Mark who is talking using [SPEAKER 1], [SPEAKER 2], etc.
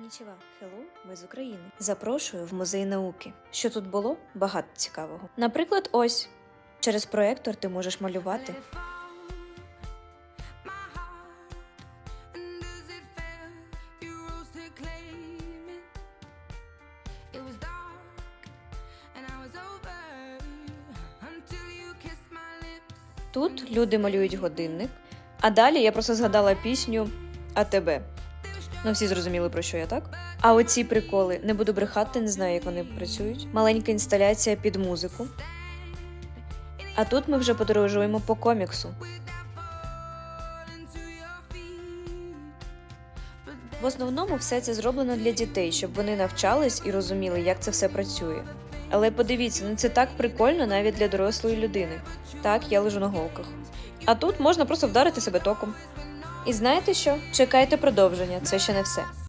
[SPEAKER 1] Конічева, хеллоу, ми з України. Запрошую в музей науки. Що тут було? Багато цікавого. Наприклад, ось через проектор ти можеш малювати. Тут люди малюють годинник, а далі я просто згадала пісню АТБ. Ну, всі зрозуміли, про що я так. А оці приколи не буду брехати, не знаю, як вони працюють. Маленька інсталяція під музику. А тут ми вже подорожуємо по коміксу. В основному все це зроблено для дітей, щоб вони навчались і розуміли, як це все працює. Але подивіться, ну це так прикольно навіть для дорослої людини. Так, я лежу на голках. А тут можна просто вдарити себе током. І знаєте що? Чекайте продовження, це ще не все.